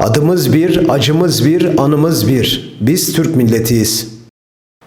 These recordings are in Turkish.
Adımız bir, acımız bir, anımız bir. Biz Türk milletiyiz.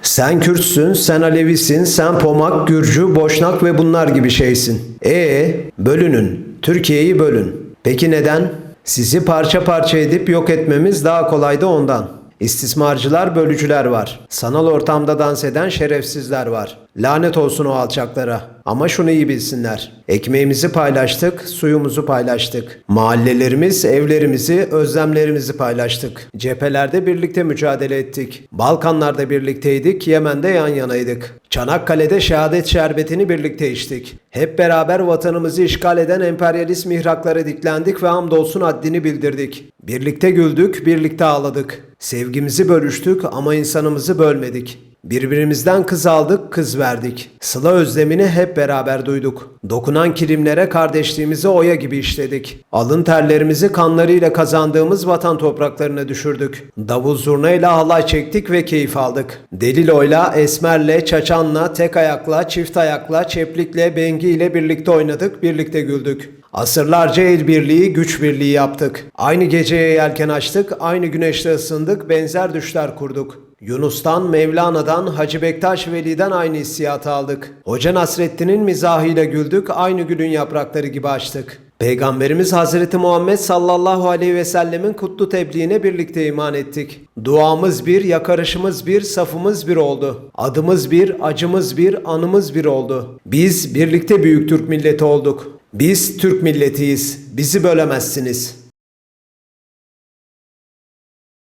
Sen Kürtsün, sen Alevisin, sen Pomak, Gürcü, Boşnak ve bunlar gibi şeysin. E bölünün. Türkiye'yi bölün. Peki neden? Sizi parça parça edip yok etmemiz daha kolaydı ondan. İstismarcılar, bölücüler var. Sanal ortamda dans eden şerefsizler var. Lanet olsun o alçaklara. Ama şunu iyi bilsinler. Ekmeğimizi paylaştık, suyumuzu paylaştık. Mahallelerimiz, evlerimizi, özlemlerimizi paylaştık. Cephelerde birlikte mücadele ettik. Balkanlarda birlikteydik, Yemen'de yan yanaydık. Çanakkale'de şehadet şerbetini birlikte içtik. Hep beraber vatanımızı işgal eden emperyalist mihraklara diklendik ve hamdolsun haddini bildirdik. Birlikte güldük, birlikte ağladık. Sevgimizi bölüştük ama insanımızı bölmedik. Birbirimizden kız aldık, kız verdik. Sıla özlemini hep beraber duyduk. Dokunan kilimlere kardeşliğimizi oya gibi işledik. Alın terlerimizi kanlarıyla kazandığımız vatan topraklarına düşürdük. Davul zurnayla halay çektik ve keyif aldık. Delilo'yla, Esmer'le, Çaçan'la, tek ayakla, çift ayakla, çeplikle, Bengi ile birlikte oynadık, birlikte güldük. Asırlarca el birliği, güç birliği yaptık. Aynı geceye yelken açtık, aynı güneşte ısındık, benzer düşler kurduk. Yunus'tan, Mevlana'dan, Hacı Bektaş Veli'den aynı hissiyatı aldık. Hoca Nasreddin'in mizahıyla güldük, aynı gülün yaprakları gibi açtık. Peygamberimiz Hazreti Muhammed sallallahu aleyhi ve sellemin kutlu tebliğine birlikte iman ettik. Duamız bir, yakarışımız bir, safımız bir oldu. Adımız bir, acımız bir, anımız bir oldu. Biz birlikte büyük Türk milleti olduk. Biz Türk milletiyiz. Bizi bölemezsiniz.''